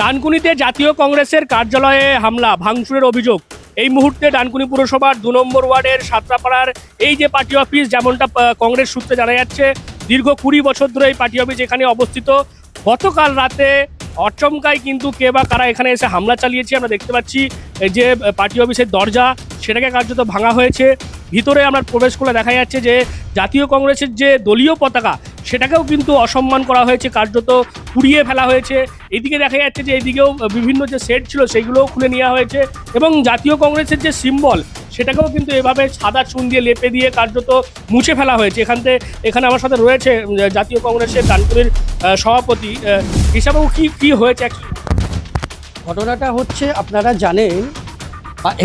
ডানকুনিতে জাতীয় কংগ্রেসের কার্যালয়ে হামলা, ভাঙচুরের অভিযোগ। এই মুহূর্তে ডানকুনি পুরসভার দু নম্বর ওয়ার্ডের সাতরাপাড়ার এই যে পার্টি অফিস, যেমনটা কংগ্রেস সূত্রে জানা যাচ্ছে, দীর্ঘ কুড়ি বছর ধরে এই পার্টি অফিস এখানে অবস্থিত। গতকাল রাতে অচমকায় কিন্তু কে বা কারা এখানে এসে হামলা চালিয়েছে, আমরা দেখতে পাচ্ছি যে পার্টি অফিসের দরজা, সেটাকে কার্যত ভাঙা হয়েছে। ভিতরে আমরা প্রবেশ করলে দেখা যাচ্ছে যে, জাতীয় কংগ্রেসের যে দলীয় পতাকা সেটাকেও কিন্তু অসম্মান করা হয়েছে, কার্যত পুড়িয়ে ফেলা হয়েছে। এদিকে দেখা যাচ্ছে যে এদিকেও বিভিন্ন যে সেট ছিল সেইগুলোও খুলে নেওয়া হয়েছে এবং জাতীয় কংগ্রেসের যে সিম্বল সেটাকেও কিন্তু এভাবে সাদা চুন দিয়ে লেপে দিয়ে কার্যত মুছে ফেলা হয়েছে। এখান থেকে, এখানে আমার সাথে রয়েছে জাতীয় কংগ্রেসের ডানকুনির সভাপতি। হিসাবেও কি কি হয়েছে? ঘটনাটা হচ্ছে, আপনারা জানেন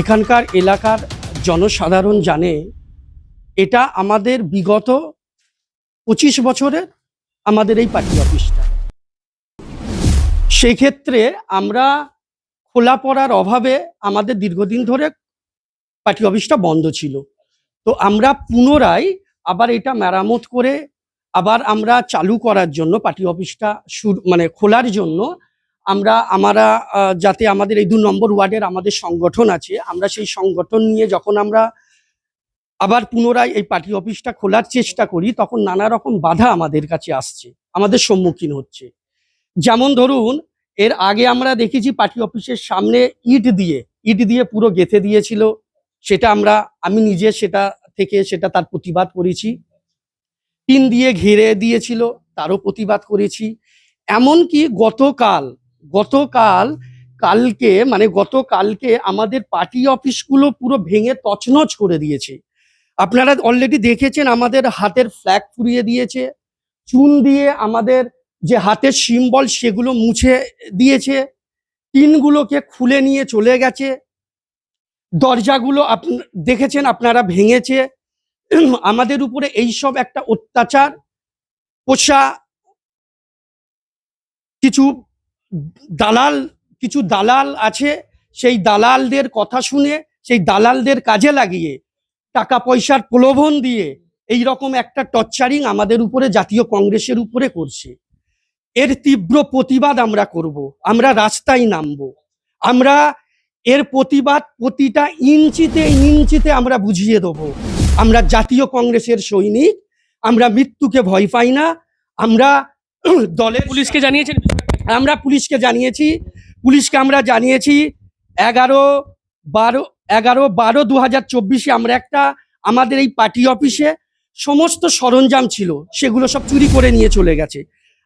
এখানকার এলাকার জনসাধারণ জানে, এটা আমাদের বিগত পঁচিশ বছরের আমাদের এই পার্টি অফিসটা। সেক্ষেত্রে আমরা খোলা পড়ার অভাবে আমাদের দীর্ঘদিন ধরে পার্টি অফিসটা বন্ধ ছিল। তো আমরা পুনরায় আবার এটা মেরামত করে আবার আমরা চালু করার জন্য পার্টি অফিসটা মানে খোলার জন্য আমরা আমরা যাতে আমাদের এই দু নম্বর ওয়ার্ডের আমাদের সংগঠন আছে, আমরা সেই সংগঠন নিয়ে যখন আমরা আবার পুনরায় এই পার্টি অফিসটা খোলার চেষ্টা করি, তখন নানা রকম বাধা আমাদের কাছে আসছে, আমাদের সম্মুখীন হচ্ছে। যেমন ধরুন, এর আগে আমরা দেখেছি পার্টি অফিসের সামনে ইট দিয়ে ইট দিয়ে পুরো গেঁথে দিয়েছিল, সেটা আমরা, আমি নিজে সেটা থেকে সেটা তার প্রতিবাদ করেছি। টিন দিয়ে ঘিরে দিয়েছিল, তারও প্রতিবাদ করেছি। এমনকি গতকাল গতকাল কালকে মানে গতকালকে আমাদের পার্টি অফিসগুলো পুরো ভেঙে তছনছ করে দিয়েছে। আপনারা অলরেডি দেখেছেন আমাদের হাতের ফ্ল্যাগ পুড়িয়ে দিয়েছে। চুন দিয়ে আমাদের যে হাতের সিম্বল সেগুলো মুছে দিয়েছে। টিনগুলোকে খুলে নিয়ে চলে গেছে। দরজাগুলো দেখেছেন আপনারা ভেঙেছে। আমাদের উপরে এইসব একটা অত্যাচার, পোষা, কিছু দালাল কিছু দালাল আছে। সেই দালালদের কথা শুনে, সেই দালালদের কাজে লাগিয়ে টাকা পয়সার প্রলোভন দিয়ে এই রকম একটা টর্চারিং আমাদের উপরে জাতীয় কংগ্রেসের উপরে করছে। এর তীব্র প্রতিবাদ আমরা করব। আমরা রাস্তায় নামবো। আমরা এর প্রতিবাদ প্রতিটা ইঞ্চিতে ইঞ্চিতে আমরা বুঝিয়ে দেবো। আমরা জাতীয় কংগ্রেসের সৈনিক আমরা মৃত্যুকে ভয় পাই না আমরা দলের পুলিশকে জানিয়েছেন? আমরা পুলিশকে জানিয়েছি। পুলিশকে আমরা জানিয়েছি এগারো বারো এগারো, বারো দু হাজার চব্বিশে আমরা একটা আমাদের এই পার্টি অফিসে সমস্ত সরঞ্জাম ছিল, সেগুলো সব চুরি করে নিয়ে চলে গেছে।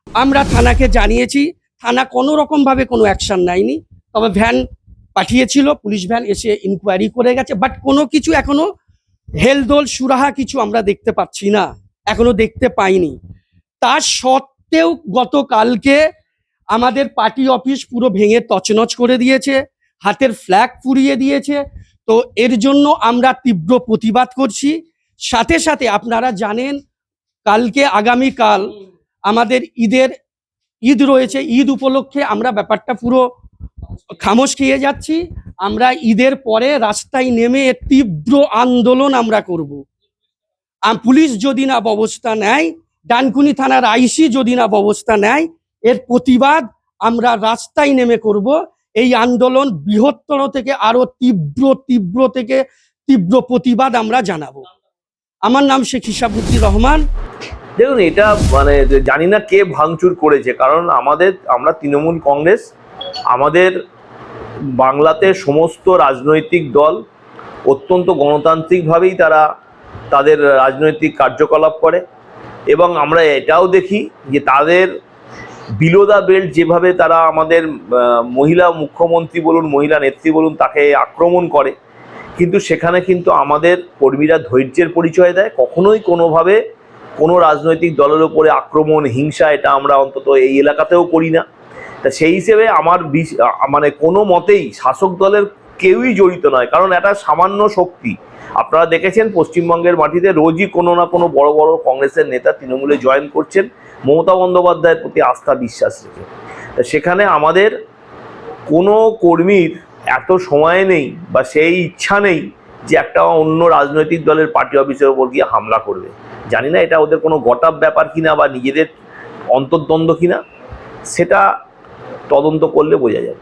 আমরা থানাকে জানিয়েছি, থানা কোনো রকমভাবে কোনো অ্যাকশন নেয়নি, তবে ভ্যান পাঠিয়েছিল, পুলিশ ভ্যান এসে ইনকোয়ারি করে গেছে বাট কোনো কিছু এখনও হেলদোল, সুরাহা কিছু আমরা দেখতে পাচ্ছি না, এখনও দেখতে পাইনি। তার সত্ত্বেও গতকালকে আমাদের পার্টি অফিস পুরো ভেঙে তছনছ করে দিয়েছে, হাতের ফ্ল্যাগ পুড়িয়ে দিয়েছে তো এর জন্য আমরা তীব্র প্রতিবাদ করছি। সাথে সাথে আপনারা জানেন, কালকে আগামী কাল আমাদের ঈদের ঈদ রয়েছে। ঈদ উপলক্ষে আমরা ব্যাপারটা পুরো খামোশ খেয়ে যাচ্ছি। আমরা ঈদের পরে রাস্তায় নেমে তীব্র আন্দোলন আমরা করব। পুলিশ যদি না ব্যবস্থা নেয়, ডানকুনি থানার আইসি যদি না ব্যবস্থা নেয়, এর প্রতিবাদ আমরা রাস্তায় নেমে করব। এই আন্দোলন বৃহত্তর থেকে আরও তীব্র তীব্র থেকে তীব্র প্রতিবাদ আমরা জানাব। আমার নাম শেখ হিসাবুদ্দিন রহমান। দেখুন, এটা মানে জানি না কে ভাঙচুর করেছে, কারণ আমাদের, আমরা তৃণমূল কংগ্রেস, আমাদের বাংলাতে সমস্ত রাজনৈতিক দল অত্যন্ত গণতান্ত্রিকভাবেই তারা তাদের রাজনৈতিক কার্যকলাপ করে এবং আমরা এটাও দেখি যে তাদের বিলো বেল্ট যেভাবে তারা আমাদের মহিলা মুখ্যমন্ত্রী বলুন, মহিলা নেত্রী বলুন, তাকে আক্রমণ করে, কিন্তু সেখানে কিন্তু আমাদের কর্মীরা ধৈর্যের পরিচয় দেয়। কখনোই কোনোভাবে কোনো রাজনৈতিক দলের ওপরে আক্রমণ, হিংসা, এটা আমরা অন্তত এই এলাকাতেও করি না। তা সেই হিসেবে আমার মানে কোনো মতেই শাসক দলের কেউই জড়িত নয়, কারণ এটা সামান্য শক্তি। আপনারা দেখেছেন, পশ্চিমবঙ্গের মাটিতে রোজই কোনো না কোনো বড় বড় কংগ্রেসের নেতা তৃণমূলে জয়েন করছেন। মমতা বন্দ্যোপাধ্যায়ের প্রতি আস্থা, বিশ্বাস রেখে। সেখানে আমাদের কোনো কর্মীর এত সময় নেই বা সেই ইচ্ছা নেই যে একটা অন্য রাজনৈতিক দলের পার্টি অফিসের ওপর গিয়ে হামলা করবে। জানি না এটা ওদের কোনো গটাপ ব্যাপার কিনা বা নিজেদের অন্তর্দ্বন্দ্ব কিনা, সেটা তদন্ত করলে বোঝা যাবে।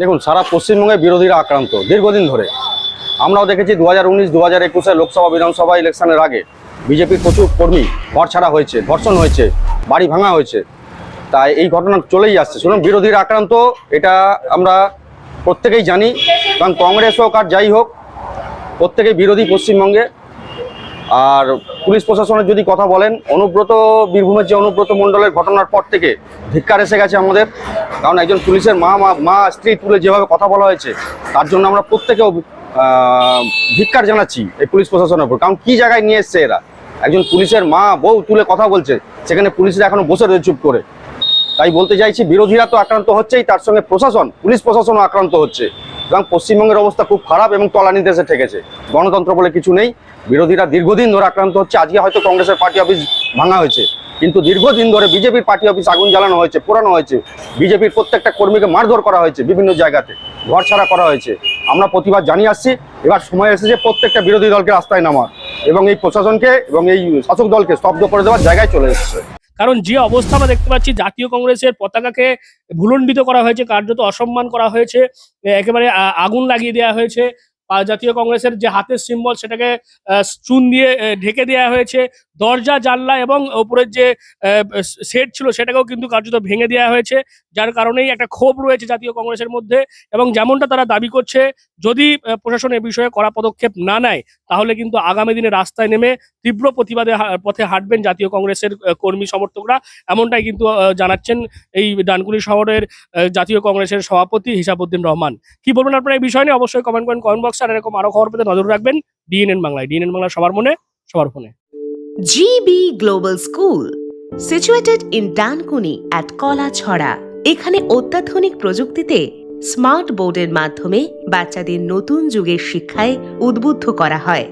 দেখুন, সারা পশ্চিমবঙ্গে বিরোধীরা আক্রান্ত দীর্ঘদিন ধরে। আমরাও দেখেছি দু হাজার উনিশ দু হাজার একুশে লোকসভা, বিধানসভা ইলেকশনের আগে বিজেপির প্রচুর কর্মী ঘর ছাড়া হয়েছে, ধর্ষণ হয়েছে, বাড়ি ভাঙা হয়েছে। তাই এই ঘটনা চলেই আসছে। শুনুন, বিরোধীরা আক্রান্ত, এটা আমরা প্রত্যেকেই জানি, কারণ কংগ্রেস হোক আর যাই হোক, প্রত্যেকেই বিরোধী পশ্চিমবঙ্গে। আর পুলিশ প্রশাসনের যদি কথা বলেন, অনুব্রত বীরভূমের যে অনুব্রত মণ্ডলের ঘটনার পর থেকে ধিক্কার এসে গেছে আমাদের। কারণ একজন পুলিশের মা, মা- স্ত্রী তুলে যেভাবে কথা বলা হয়েছে, তার জন্য আমরা প্রত্যেকেও ধিক্কার জানাচ্ছি এই পুলিশ প্রশাসনের উপর। কারণ কি জায়গায় নিয়ে এসছে এরা? একজন পুলিশের মা, বউ তুলে কথা বলছে, সেখানে পুলিশরা এখনও বসে রয়েছে চুপ করে। তাই বলতে চাইছি, বিরোধীরা তো আক্রান্ত হচ্ছেই, তার সঙ্গে প্রশাসন, পুলিশ প্রশাসনও আক্রান্ত হচ্ছে। এবং পশ্চিমবঙ্গের অবস্থা খুব খারাপ এবং তলানি দেশে ঠেকেছে। গণতন্ত্র বলে কিছু নেই, বিরোধীরা দীর্ঘদিন ধরে আক্রান্ত হচ্ছে, আজকে হয়তো কংগ্রেসের পার্টি অফিস ভাঙা হয়েছে। কিন্তু দীর্ঘদিন ধরে বিজেপির পার্টি অফিস আগুন জ্বালানো হয়েছে, পোড়ানো হয়েছে। বিজেপির প্রত্যেকটা কর্মীকে মারধর করা হয়েছে, বিভিন্ন জায়গাতে। ঘর ছাড়া করা হয়েছে। আমরা প্রতিবাদ জানিয়ে আসছি, এবার সময় এসেছে প্রত্যেকটা বিরোধী দলকে রাস্তায় নামার। এবং এই প্রশাসনকে এবং এই শাসক দলকে স্তব্ধ করে দেওয়ার জায়গায় চলে এসেছে। কারণ যে অবস্থা আমরা দেখতে পাচ্ছি, জাতীয় কংগ্রেসের পতাকাকে ভুলণ্ডিত করা হয়েছে, কার্যত অসম্মান করা হয়েছে একেবারে আগুন লাগিয়ে দেওয়া হয়েছে। জাতীয় কংগ্রেসের যে হাতের সিম্বল সেটাকে চুন দিয়ে ঢেকে দেওয়া হয়েছে। দরজা, জানলা এবং ওপরের যে সেট ছিল সেটাকেও কিন্তু কার্যত ভেঙে দেওয়া হয়েছে। যার কারণেই একটা ক্ষোভ রয়েছে জাতীয় কংগ্রেসের মধ্যে এবং যেমনটা তারা দাবি করছে, যদি প্রশাসন এ বিষয়ে কড়া পদক্ষেপ না নেয়, তাহলে কিন্তু আগামী দিনে রাস্তায় নেমে তীব্র প্রতিবাদে পথে হাঁটবেন জাতীয় কংগ্রেসের কর্মী সমর্থকরা। এমনটাই কিন্তু জানাচ্ছেন এই ডানকুনি শহরের জাতীয় কংগ্রেসের সভাপতি হিসাবউদ্দিন রহমান। কি বলবেন আপনারা এই বিষয় নিয়ে? অবশ্যই কমেন্ট করেন কমেন্ট বক্সে আর এরকম আরও খবর পেতে নজর রাখবেন ডিএনএন বাংলায়। ডিএনএন বাংলা সবার মনে সবার ফোনে। GB Global School, situated in Dankuni at Kalachhara. এখানে অত্যাধুনিক প্রযুক্তিতে স্মার্ট বোর্ডের মাধ্যমে বাচ্চাদের নতুন যুগের শিক্ষায় উদ্বুদ্ধ করা হয়।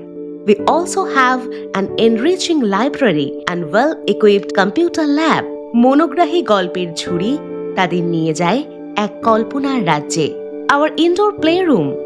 We also have an enriching library and well-equipped computer lab. মনোগ্রাহী গল্পের ঝুড়ি তাদের নিয়ে যায় এক কল্পনার রাজ্যে। Our indoor playroom